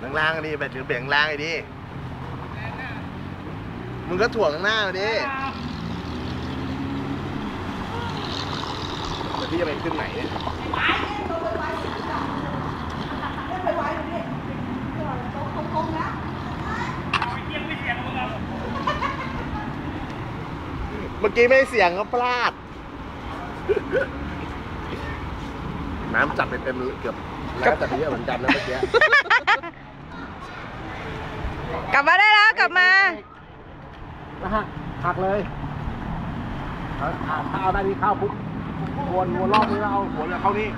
ข้างล่างดิแบบถือเบี่ยงล่างไอ้ดิมึงก็ถ่วงข้างหน้ามาดิแต่พี่จะไปขึ้นไหนเนี่ยเมื่อกี้ไม่เสียงก็พลาด น้ำจัดไปเต็มเกือบแล้วแต่นี้เหมือนกันนะเมื่อกี้ ลับมาได้แล้วกลับมานะฮะหักเลยถ้าถ้าเอาได้นี่เข้าปุ๊บวนวนรอบนี้แล้วเอาหัวจะเข้านี่